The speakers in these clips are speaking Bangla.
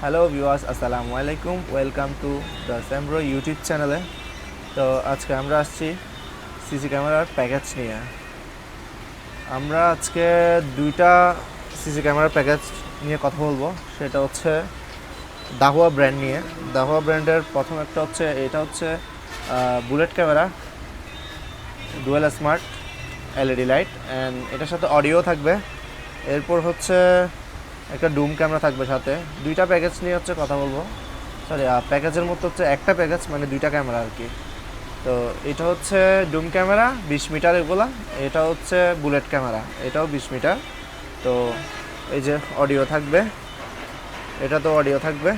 হ্যালো ভিউয়ার্স আসসালামু আলাইকুম welcome to the Sambro YouTube চ্যানেলে তো আজকে আমরা আসছি সিসি ক্যামেরার প্যাকেজ নিয়ে। আমরা আজকে দুইটা সিসি ক্যামেরার প্যাকেজ নিয়ে কথা বলব। সেটা হচ্ছে দাহুয়া ব্র্যান্ড নিয়ে। দাহুয়া ব্র্যান্ডের প্রথম একটা হচ্ছে, এটা হচ্ছে bullet camera dual smart LED light and এটার সাথে অডিও থাকবে। এরপর হচ্ছে একটা ডুম ক্যামেরা থাকবে সাথে। দুইটা প্যাকেজ নিয়ে হচ্ছে কথা বলব। সরি প্যাকেজের মধ্যে হচ্ছে একটা প্যাকেজ মানে দুইটা ক্যামেরা আর কি। তো এটা হচ্ছে ডুম ক্যামেরা, বিশ মিটার এগুলা। এটা হচ্ছে বুলেট ক্যামেরা, এটাও বিশ মিটার। তো এই যে অডিও থাকবে, এটা তো অডিও থাকবে।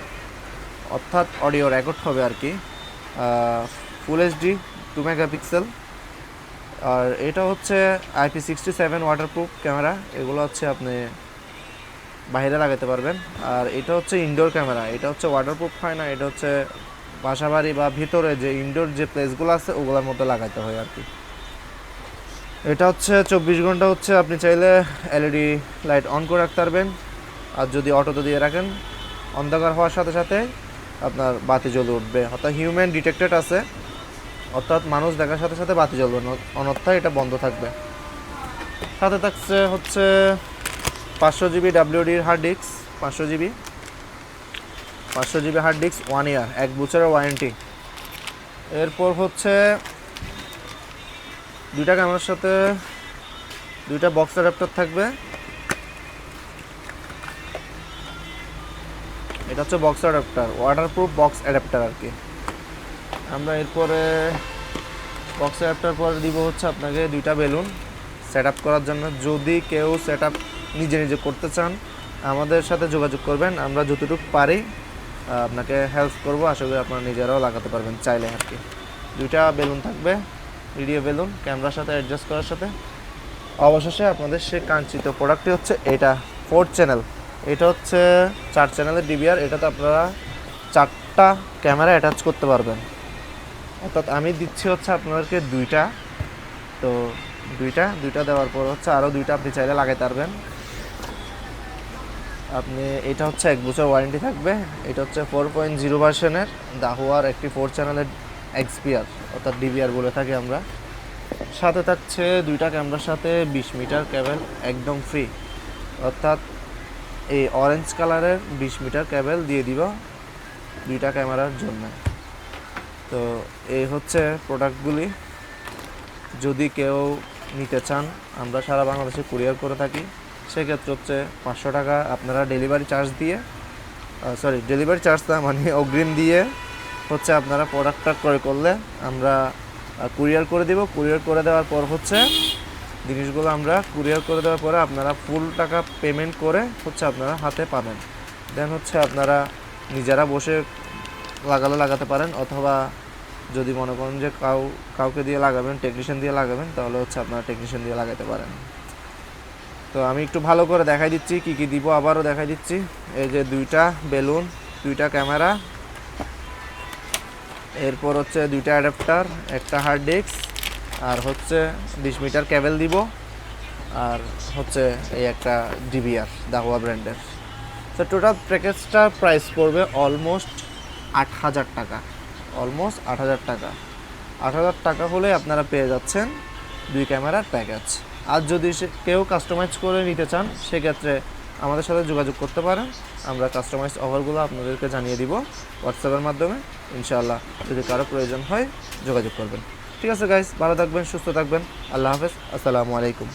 অর্থাৎ অডিও রেকর্ড হবে আর কি। ফুল এইচডি টু মেগাপিক্সেল আর এটা হচ্ছে IP sixty seven waterproof camera, এগুলো হচ্ছে আপনি বাইরে লাগাতে পারবেন। আর এটা হচ্ছে ইনডোর ক্যামেরা এটা হচ্ছে ওয়াটারপ্রুফ হয় না, এটা হচ্ছে বাসাবাড়ি বা ভিতরে যে ইনডোর যে প্লেসগুলো আছে, ওগুলোর মধ্যে লাগাতে হয় আর কি। এটা হচ্ছে চব্বিশ ঘণ্টা হচ্ছে, আপনি চাইলে এলইডি লাইট অন করে রাখতে পারবেন। আর যদি অটোতে দিয়ে রাখেন, অন্ধকার হওয়ার সাথে সাথে আপনার বাতি জ্বলে উঠবে। অর্থাৎ হিউম্যান ডিটেক্টেড আছে, অর্থাৎ মানুষ দেখার সাথে সাথে বাতি জ্বলবে অন্যথায় এটা বন্ধ থাকবে। সাথে থাকছে হচ্ছে পাঁচশো জিবি ডাব্লিউডির হার্ড ডিস্ক পাঁচশো জিবি। পাঁচশো GB hard disk one year এক বছরের ওয়ারেন্টি এরপর হচ্ছে দুইটা ক্যামেরার সাথে দুইটা বক্স অ্যাডাপ্টার থাকবে। এটা হচ্ছে box adapter waterproof box adapter আর কি। আমরা এরপরে বক্স অ্যাডাপ্টার পরে দিব হচ্ছে আপনাকে দুইটা বেলুন। সেট করার জন্য যদি কেউ সেট নিজে নিজে করতে চান, আমাদের সাথে যোগাযোগ করবেন। আমরা যতটুকু পারি আপনাকে হেল্প করব। আশা করি আপনারা নিজেরাও লাগাতে পারবেন চাইলে আর কি। দুইটা বেলুন থাকবে ভিডিও বেলুন ক্যামেরার সাথে অ্যাডজাস্ট করার সাথে। অবশেষে আপনাদের সে কাঙ্ক্ষিত প্রোডাক্টটি হচ্ছে এটা ফোর্থ চ্যানেল এটা হচ্ছে চার চ্যানেলের ডিবিআর এটাতে আপনারা চারটা ক্যামেরা অ্যাটাচ করতে পারবেন। অর্থাৎ আমি দিচ্ছি হচ্ছে আপনাদেরকে দুইটা। তো দুইটা দুইটা দেওয়ার পর হচ্ছে আরও দুইটা আপনি চাইলে লাগাইতে পারবেন। আপনি, এটা হচ্ছে এক বছর ওয়ারেন্টি থাকবে। এটা হচ্ছে ফোর পয়েন্ট জিরো ভার্সনের দাহুয়ার একটি ফোর চ্যানেলের এক্সপিআর অর্থাৎ ডিবিআর বলে থাকি আমরা। সাথে থাকছে দুইটা ক্যামেরার সাথে বিশ মিটার ক্যাবেল একদম ফ্রি অর্থাৎ এই অরেঞ্জ কালারের বিশ মিটার ক্যাবেল দিয়ে দিব দুইটা ক্যামেরার জন্য। তো এই হচ্ছে প্রোডাক্টগুলি যদি কেউ নিতে চান, আমরা সারা বাংলাদেশে কুরিয়ার করে থাকি। সেক্ষেত্রে হচ্ছে পাঁচশো টাকা আপনারা ডেলিভারি চার্জ দিয়ে সরি ডেলিভারি চার্জ না মানে অগ্রিম দিয়ে হচ্ছে আপনারা প্রোডাক্টটা ক্রয় করলে আমরা কুরিয়ার করে দিব। কুরিয়ার করে দেওয়ার পর হচ্ছে জিনিসগুলো আমরা কুরিয়ার করে দেওয়ার পরে আপনারা ফুল টাকা পেমেন্ট করে হচ্ছে আপনারা হাতে পাবেন। দেন হচ্ছে আপনারা নিজেরা বসে লাগালে লাগাতে পারেন, অথবা যদি মনে করেন যে কাউ, কাউকে দিয়ে লাগাবেন টেকনিশিয়ান দিয়ে লাগাবেন, তাহলে হচ্ছে আপনারা টেকনিশিয়ান দিয়ে লাগাতে পারেন। তো আমি একটু ভালো করে দেখাই দিচ্ছি, কি কি দিব আবারও দেখাই দিচ্ছি। এই যে দুইটা বেলুন, দুইটা ক্যামেরা, এরপর হচ্ছে দুইটা অ্যাডাপ্টার, একটা হার্ড ডিস্ক, আর হচ্ছে বিশ মিটার ক্যাবেল দিব, আর হচ্ছে এই একটা ডিবিআর, দাহুয়া ব্র্যান্ডের। তো টোটাল প্যাকেজটার প্রাইস পড়বে অলমোস্ট আট হাজার টাকা অলমোস্ট আট হাজার টাকা। আট হাজার টাকা হলে আপনারা পেয়ে যাচ্ছেন দুই ক্যামেরার প্যাকেজ আর যদি কেউ কাস্টমাইজ করে নিতে চান, সেক্ষেত্রে আমাদের সাথে যোগাযোগ করতে পারেন। আমরা কাস্টমাইজ অফারগুলো আপনাদেরকে জানিয়ে দিব হোয়াটসঅ্যাপের মাধ্যমে। ইনশাআল্লাহ যদি কারও প্রয়োজন হয় যোগাযোগ করবেন। ঠিক আছে গাইস ভালো থাকবেন, সুস্থ থাকবেন। আল্লাহ হাফেজ, আসসালামু আলাইকুম।